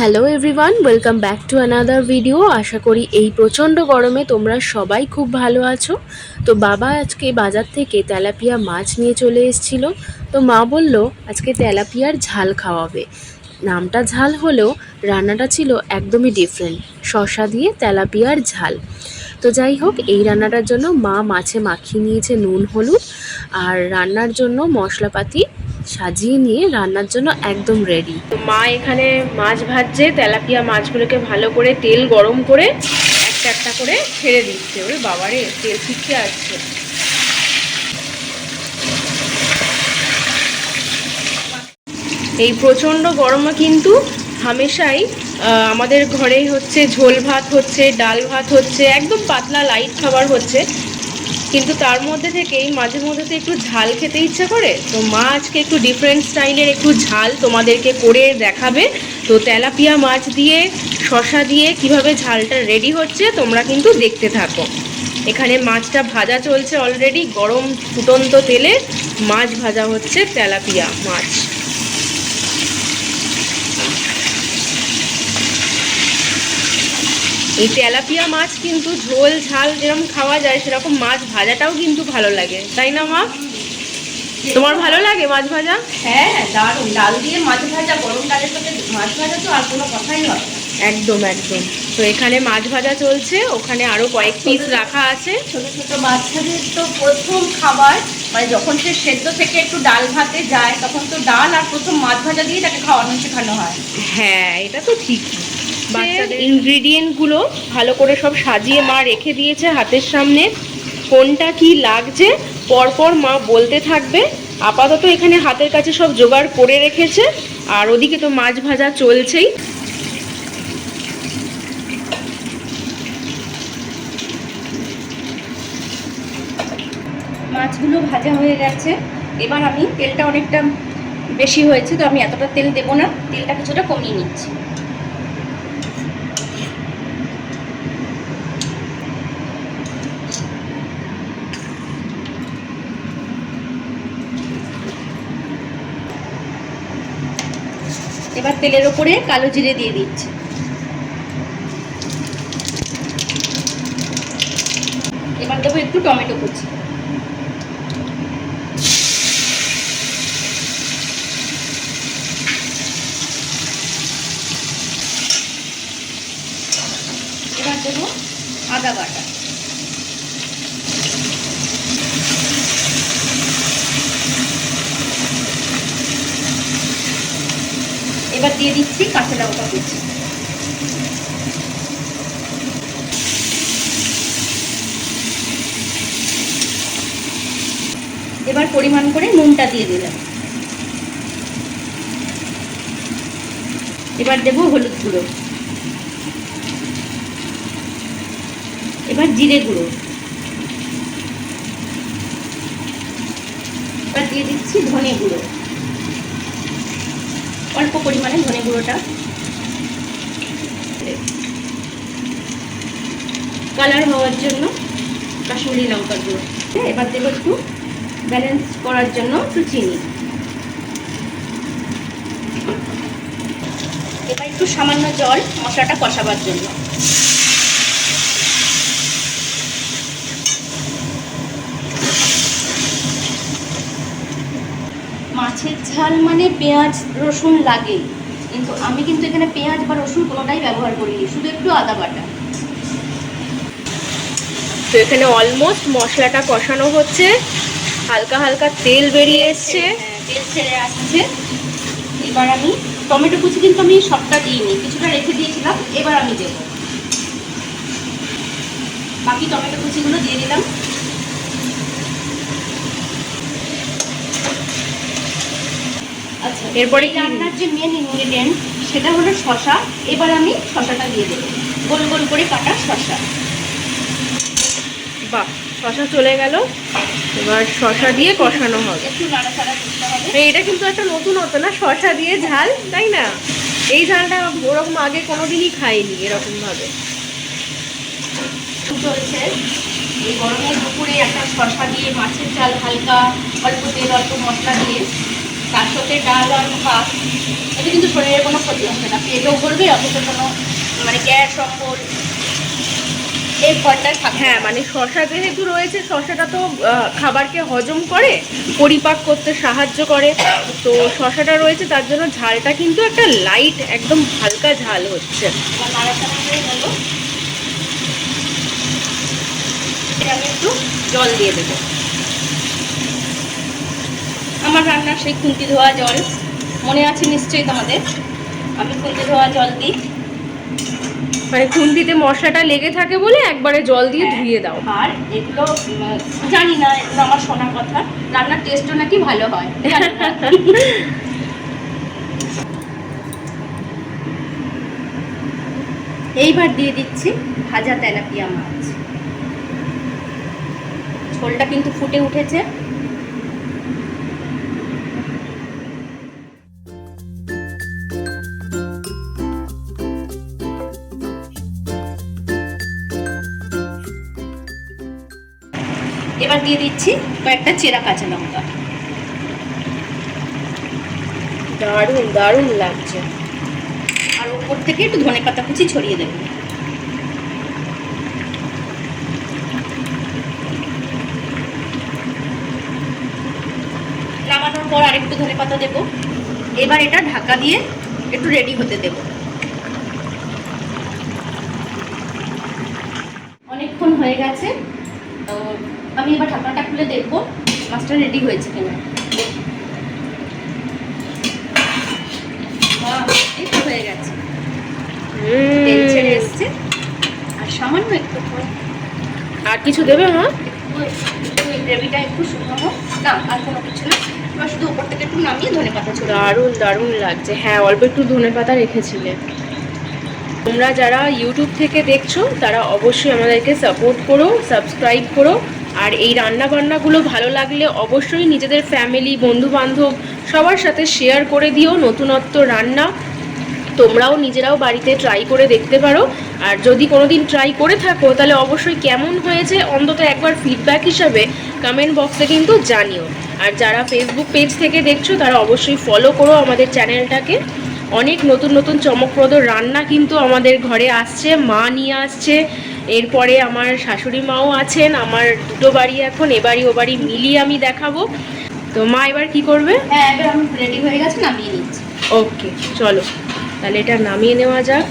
Hello everyone welcome back to another video আশা করি এই প্রচণ্ড গরমে তোমরা সবাই খুব ভালো আছো। তো বাবা আজকে বাজার থেকে তেলাপিয়া মাছ নিয়ে চলে এসেছিল। তো মা বলল, আজকে তেলাপিয়ার ঝাল খাওয়াবে। নামটা ঝাল হলেও রান্নাটা ছিল একদমই ডিফারেন্ট শশা দিয়ে তেলাপিয়ার ঝাল। তো যাই হোক, এই রান্নাটার জন্য মা মাছে মাখিয়ে নিয়েছে নুন, হলুদ। আর রান্নার জন্য মশলাপাতি সাজিয়ে নিয়ে রান্নার জন্য একদম রেডি মা এখানে মাছ ভাজছে, তেলাপিয়া মাছগুলোকে ভালো করে তেল গরম করে একটা একটা করে ছেড়ে দিচ্ছে। ওরে বাবারে, তেল শিখতে আসছে এই প্রচণ্ড গরমে কিন্তু হামেশাই আমাদের ঘরেই হচ্ছে ঝোল ভাত হচ্ছে, ডাল ভাত হচ্ছে, একদম পাতলা লাইট খাবার হচ্ছে। কিন্তু তার মধ্যে থেকেই, মাঝে মধ্যে তো একটু ঝাল খেতে ইচ্ছা করে, তো মা আজকে একটু ডিফারেন্ট স্টাইলের একটু ঝাল তোমাদেরকে করে দেখাবে। তো তেলাপিয়া মাছ দিয়ে শশা দিয়ে কীভাবে ঝালটা রেডি হচ্ছে তোমরা কিন্তু দেখতে থাকো। এখানে মাছটা ভাজা চলছে অলরেডি গরম ফুটন্ত তেলে মাছ ভাজা হচ্ছে তেলাপিয়া মাছ। এই তেলাপিয়া মাছ কিন্তু ঝোল ঝাল যেরকম খাওয়া যায় সেরকম মাছ ভাজাটাও কিন্তু ভালো লাগে। তাই না মা? তোমার ভালো লাগে মাছ ভাজা? হ্যাঁ দারুণ। ডাল দিয়ে মাছ ভাজা গরম ডালের সাথে মাছ ভাজা তো আর কোনো কথাই না। একদম একদম। তো এখানে মাছ ভাজা চলছে। ওখানে আরও কয়েক পিস রাখা আছে। ছোট ছোট বাচ্চাদের তো প্রথম খাবার। মানে যখন সে সেদ্ধ থেকে একটু ডাল ভাতে যায় তখন তো ডাল আর প্রথম মাছ ভাজা দিয়ে তাকে খাওয়ানো শেখানো হয়। হ্যাঁ এটা তো ঠিকই। ইনগ্রিডিয়েন্টগুলো ভালো করে সব সাজিয়ে মা রেখে দিয়েছে হাতের সামনে। কোনটা কি লাগছে, পরপর মা বলতে থাকবে। আপাতত এখানে হাতের কাছে সব জোগাড় করে রেখেছে, আর ওদিকে তো মাছ ভাজা চলছেই। মাছগুলো ভাজা হয়ে গেছে। এবার আমি তেলটা অনেকটা বেশি হয়েছে, তো আমি এতটা তেল দেবো না। তেলটা কিছুটা কমিয়ে নিচ্ছি। এবার তেলের ওপরে কালো জিরে দিয়ে দিচ্ছি। এবার দেবো একটু টমেটো কুচি। এবার দেবো আদা বাটা। এবার দিয়ে দিচ্ছি, কাঁচা লঙ্কা কুচি। এবার পরিমাণ করে নুনটা দিয়ে দিলাম। এবার দেবো হলুদ গুঁড়ো। এবার জিরে গুঁড়ো। এবার দিয়ে দিচ্ছি ধনে গুঁড়ো। অল্প পরিমাণে ধনে গুঁড়োটা। কালার হওয়ার জন্য কাশ্মীরি লঙ্কার গুঁড়ো। এবার দেবো একটু ব্যালেন্স করার জন্য একটু চিনি। এবার একটু সামান্য জল মশলাটা কষাবার জন্য মাছের ঝাল মানে পেঁয়াজ রসুন লাগে। কিন্তু আমি কিন্তু এখানে পেঁয়াজ বা রসুন কোনোটাই ব্যবহার করিনি শুধু একটু আদা বাটা। তো এখানে অলমোস্ট মশলাটা কষানো হচ্ছে। হালকা হালকা তেল বেরিয়ে এসছে। হ্যাঁ, তেল ছেড়ে আসছে। এবার আমি টমেটো কুচি কিন্তু আমি সবটা দিইনি কিছুটা রেখে দিয়েছিলাম এবার আমি দেব। বাকি টমেটো কুচিগুলো দিয়ে দিলাম। এরপরে? রান্নার যে মেন ইনগ্রেডিয়েন্ট সেটা হলো শশা এবার আমি শশাটা দিয়ে দেবো। গোল গোল করে কাটা শশা বাহ শশা চলে গেল। এবার শশা দিয়ে কষানো হবে। একটু নাড়াচাড়া করতে হবে। এটা কিন্তু একটা নতুন হতো না? শশা দিয়ে ঝাল তাই না? এই ঝালটা ওরকম আগে কোনোদিনই খাইনি এরকম ভাবে চলছে। এই গরমের দুপুরে একটা শশা দিয়ে মাছের ঝাল হালকা অল্প তেল অল্প মশলা দিয়ে তার সাথে ডাল আর ভাত এতে কিন্তু শরীরের কোনো ক্ষতি হবে না। পেটও ভরবে অথচ কোনো মানে গ্যাস অম্বল এই থাকবে হ্যাঁ মানে শশা যেহেতু রয়েছে শশাটা তো খাবারকে হজম করে পরিপাক করতে সাহায্য করে। তো শশাটা রয়েছে তার জন্য ঝালটা কিন্তু একটা লাইট একদম হালকা ঝাল হচ্ছে। আমি একটু জল দিয়ে দেবো। আমার রান্নার সেই খুন্তি ধোয়া জল। মনে আছে নিশ্চয়ই তোমাদের? আমি খুন্তি ধোয়া জল দিই। মানে খুন্তিতে মশলাটা লেগে থাকে বলে একবারে জল দিয়ে ধুয়ে দাও। আর এগুলো জানি না এগুলো আমার শোনা কথা। রান্নার টেস্টও নাকি ভালো হয়। এইবার দিয়ে দিচ্ছি ভাজা তেলাপিয়া মাছ। ঝোলটা কিন্তু ফুটে উঠেছে। এবার দিয়ে দিচ্ছি কয়েকটা চেরা কাঁচা লঙ্কা। দারুণ দারুণ লাগছে। আর ওপর থেকে একটু ধনে পাতা কুচি ছড়িয়ে দেবো। নামানোর পর আরেকটু ধনে পাতা দেবো। এবার এটা ঢাকা দিয়ে একটু রেডি হতে দেবো। অনেকক্ষণ হয়ে গেছে। আমি এবার ঢাকনাটা খুলে দেখব মাছটা রেডি হয়েছে কিনা। হয়ে গেছে। তেল ছেড়ে এসছে। আর সামান্য একটু আর কিছু দেবে মা? গ্রেভিটা একটু শুকনো। হোক না আর কোনো কিছু না। এবার শুধু উপর থেকে একটু নামিয়ে ধনে পাতা। দারুণ দারুণ লাগছে। হ্যাঁ অল্প একটু ধনে পাতা রেখেছিলে। তোমরা যারা ইউটিউব থেকে দেখছ, তারা অবশ্যই আমাদেরকে সাপোর্ট করো সাবস্ক্রাইব করো। আর এই রান্না বান্নাগুলো ভালো লাগলে অবশ্যই নিজেদের ফ্যামিলি বন্ধু বান্ধব সবার সাথে শেয়ার করে দিও নতুনত্ব রান্না। তোমরাও নিজেরাও বাড়িতে ট্রাই করে দেখতে পারো। আর যদি কোনোদিন ট্রাই করে থাকো, তাহলে অবশ্যই কেমন হয়েছে অন্তত একবার ফিডব্যাক হিসাবে কমেন্ট বক্সে কিন্তু জানিও। আর যারা ফেসবুক পেজ থেকে দেখছ, তারা অবশ্যই ফলো করো আমাদের চ্যানেলটাকে অনেক নতুন নতুন চমকপ্রদ রান্না কিন্তু আমাদের ঘরে আসছে মা নিয়ে আসছে। এরপরে আমার শাশুড়ি মাও আছেন আমার দুটো বাড়ি এখন এবারই ও বাড়ি মিলিয়ে আমি দেখাবো। তো মা এবার কি করবে? হ্যাঁ এবার আমি রেডি হয়ে গেছে নামিয়ে নিচ্ছি। ওকে চলো। তাহলে এটা নামিয়ে নেওয়া যাক।